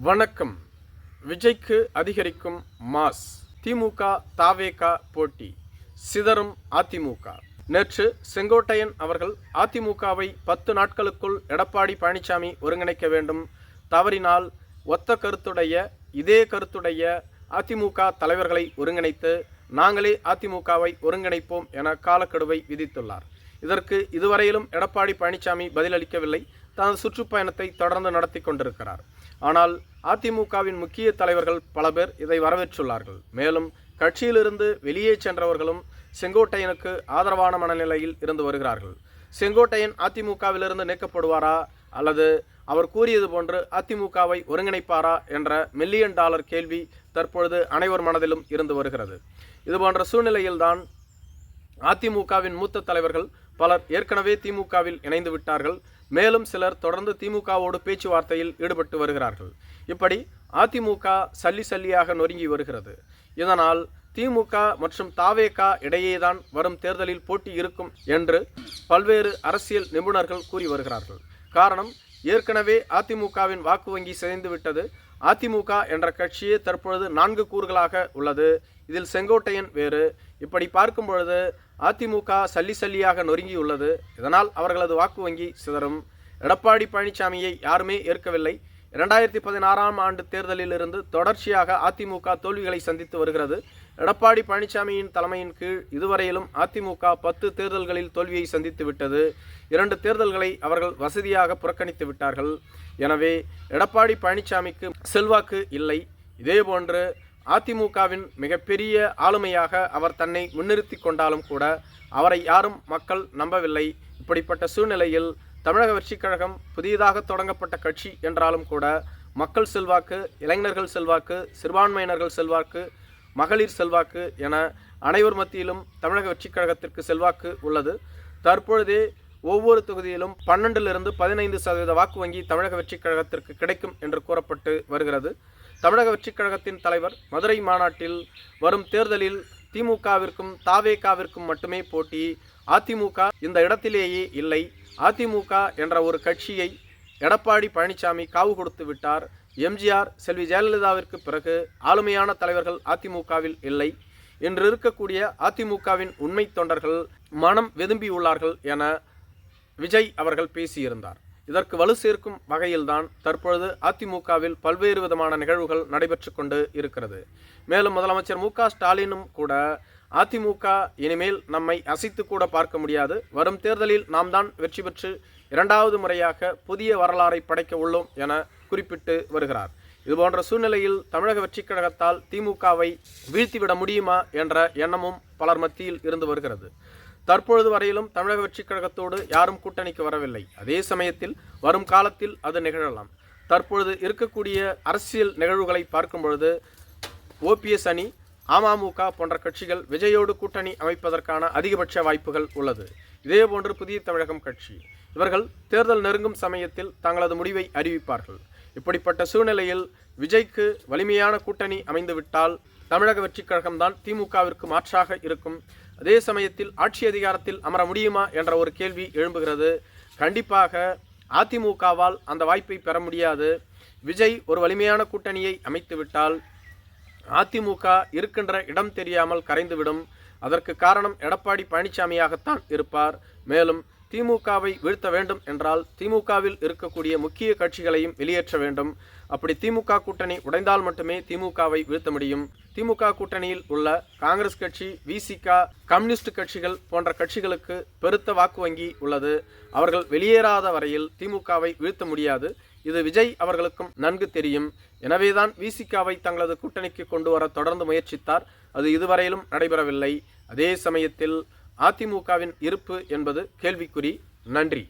வணக்கம். விஜய்க்கு அதிகரிக்கும் மாஸ். திமுக தாவேகா போட்டி. சிதறும் அதிமுக. நேற்று செங்கோட்டையன் அவர்கள் அதிமுகவை பத்து நாட்களுக்குள் எடப்பாடி பழனிசாமி ஒருங்கிணைக்க வேண்டும். தவறினால் ஒத்த கருத்துடைய இதே கருத்துடைய அதிமுக தலைவர்களை ஒருங்கிணைத்து நாங்களே அதிமுகவை ஒருங்கிணைப்போம் என காலக்கெடுவை விதித்துள்ளார். இதற்கு இதுவரையிலும் எடப்பாடி பழனிசாமி பதிலளிக்கவில்லை. தனது சுற்றுப்பயணத்தை தொடர்ந்து நடத்தி கொண்டிருக்கிறார். ஆனால் அதிமுகவின் முக்கிய தலைவர்கள் பல பேர் இதை வரவேற்றுள்ளார்கள். மேலும் கட்சியிலிருந்து வெளியே சென்றவர்களும் செங்கோட்டையனுக்கு ஆதரவான மனநிலையில் இருந்து வருகிறார்கள். செங்கோட்டையன் அதிமுகவிலிருந்து நீக்கப்படுவாரா? அல்லது அவர் கூறியது போன்று அதிமுகவை ஒருங்கிணைப்பாரா? என்ற மில்லியன் டாலர் கேள்வி தற்பொழுது அனைவர் மனதிலும் இருந்து வருகிறது. இதுபோன்ற சூழ்நிலையில்தான் அதிமுகவின் மூத்த தலைவர்கள் பலர் ஏற்கனவே திமுகவில் இணைந்து விட்டார்கள். மேலும் சிலர் தொடர்ந்து திமுகவோடு பேச்சுவார்த்தையில் ஈடுபட்டு வருகிறார்கள். இப்படி அதிமுக சல்லி சல்லியாக நொறுங்கி வருகிறது. இதனால் திமுக மற்றும் தாவேகா இடையேதான் வரும் தேர்தலில் போட்டி இருக்கும் என்று பல்வேறு அரசியல் நிபுணர்கள் கூறி வருகிறார்கள். காரணம் ஏற்கனவே அதிமுகவின் வாக்கு வங்கி சிதைந்து விட்டது அதிமுக என்ற கட்சியே தற்பொழுது நான்கு கூறுகளாக உள்ளது. இதில் செங்கோட்டையன் வேறு. இப்படி பார்க்கும் பொழுது அதிமுக சல்லி சல்லியாக நொறுங்கியுள்ளது. இதனால் அவர்களது வாக்கு வங்கி சிதறும். எடப்பாடி பழனிசாமியை யாருமே ஏற்கவில்லை. இரண்டாயிரத்தி பதினாறாம் ஆண்டு தேர்தலில் இருந்து தொடர்ச்சியாக அதிமுக தோல்விகளை சந்தித்து வருகிறது. எடப்பாடி பழனிசாமியின் தலைமையின் கீழ் இதுவரையிலும் அதிமுக பத்து தேர்தல்களில் தோல்வியை சந்தித்து விட்டது. இரண்டு தேர்தல்களை அவர்கள் வசதியாக புறக்கணித்து விட்டார்கள். எனவே எடப்பாடி பழனிசாமிக்கு செல்வாக்கு இல்லை. இதேபோன்று அதிமுகவின் மிகப்பெரிய ஆளுமையாக அவர் தன்னை முன்னிறுத்தி கொண்டாலும் கூட அவரை யாரும் மக்கள் நம்பவில்லை. இப்படிப்பட்ட சூழ்நிலையில் தமிழக வெற்றிக் கழகம் புதியதாக தொடங்கப்பட்ட கட்சி என்றாலும் கூட மக்கள் செல்வாக்கு இளைஞர்கள் செல்வாக்கு சிறுபான்மையினர்கள் செல்வாக்கு மகளிர் செல்வாக்கு என அனைவர் மத்தியிலும் தமிழக வெற்றிக் கழகத்திற்கு செல்வாக்கு உள்ளது. தற்பொழுதே ஒவ்வொரு தொகுதியிலும் பன்னெண்டிலிருந்து பதினைந்து சதவீத வாக்கு வங்கி தமிழக வெற்றிக் கழகத்திற்கு கிடைக்கும் என்று கூறப்பட்டு வருகிறது. தமிழக வெற்றிக் கழகத்தின் தலைவர் மதுரை மாநாட்டில் வரும் தேர்தலில் திமுகவிற்கும் தாவேகாவிற்கும் மட்டுமே போட்டி. அதிமுக இந்த இடத்திலேயே இல்லை. அதிமுக என்ற ஒரு கட்சியை எடப்பாடி பழனிசாமி காவு கொடுத்து விட்டார். எம்ஜிஆர் செல்வி ஜெயலலிதாவிற்கு பிறகு ஆளுமையான தலைவர்கள் அதிமுகவில் இல்லை. இன்று இருக்கக்கூடிய அதிமுகவின் உண்மை தொண்டர்கள் மனம் வெதும்பியுள்ளார்கள் என விஜய் அவர்கள் பேசியிருந்தார். இதற்கு வலு சேர்க்கும் வகையில்தான் தற்பொழுது அதிமுகவில் பல்வேறு விதமான நிகழ்வுகள் நடைபெற்று கொண்டு இருக்கிறது. மேலும் முதலமைச்சர் மு ஸ்டாலினும் கூட அதிமுக இனிமேல் நம்மை அசைத்து கூட பார்க்க முடியாது. வரும் தேர்தலில் நாம் தான் வெற்றி பெற்று இரண்டாவது முறையாக புதிய வரலாறை படைக்க உள்ளோம் என குறிப்பிட்டு வருகிறார். இதுபோன்ற சூழ்நிலையில் தமிழக வெற்றிக் கழகத்தால் திமுகவை வீழ்த்திவிட முடியுமா என்ற எண்ணமும் பலர் மத்தியில் இருந்து வருகிறது. தற்பொழுது வரையிலும் தமிழக வெற்றிக் கழகத்தோடு யாரும் கூட்டணிக்கு வரவில்லை. அதே சமயத்தில் வரும் காலத்தில் அது நிகழலாம். தற்பொழுது இருக்கக்கூடிய அரசியல் நிகழ்வுகளை பார்க்கும் பொழுது ஓபிஎஸ் அணி அமமுக போன்ற கட்சிகள் விஜயோடு கூட்டணி அமைப்பதற்கான அதிகபட்ச வாய்ப்புகள் உள்ளது. இதேபோன்று புதிய தமிழகம் கட்சி. இவர்கள் தேர்தல் நெருங்கும் சமயத்தில் தங்களது முடிவை அறிவிப்பார்கள். இப்படிப்பட்ட சூழ்நிலையில் விஜய்க்கு வலிமையான கூட்டணி அமைந்துவிட்டால் தமிழக வெற்றிக் கழகம்தான் திமுகவிற்கு மாற்றாக இருக்கும். அதே சமயத்தில் ஆட்சி அதிகாரத்தில் அமர முடியுமா என்ற ஒரு கேள்வி எழும்புகிறது. கண்டிப்பாக அதிமுகவால் அந்த வாய்ப்பை பெற முடியாது. விஜய் ஒரு வலிமையான கூட்டணியை அமைத்துவிட்டால் அதிமுக இருக்கின்ற இடம் தெரியாமல் கரைந்துவிடும். அதற்கு காரணம் எடப்பாடி பழனிசாமியாகத்தான் இருப்பார். மேலும் திமுகவை வீழ்த்த வேண்டும் என்றால் திமுகவில் இருக்கக்கூடிய முக்கிய கட்சிகளையும் வெளியேற்ற வேண்டும். அப்படி திமுக கூட்டணி உடைந்தால் மட்டுமே திமுகவை வீழ்த்த முடியும். திமுக கூட்டணியில் உள்ள காங்கிரஸ் கட்சி விசிகா கம்யூனிஸ்ட் கட்சிகள் போன்ற கட்சிகளுக்கு பெருத்த வாக்கு வங்கி உள்ளது. அவர்கள் வெளியேறாத வரையில் திமுகவை வீழ்த்த முடியாது. இது விஜய் அவர்களுக்கும் நன்கு தெரியும். எனவேதான் விசிகாவை தங்களது கூட்டணிக்கு கொண்டு வர தொடர்ந்து முயற்சித்தார். அது இதுவரையிலும் நடைபெறவில்லை. அதே சமயத்தில் அதிமுகவின் இருப்பு என்பது கேள்விக்குறி. நன்றி.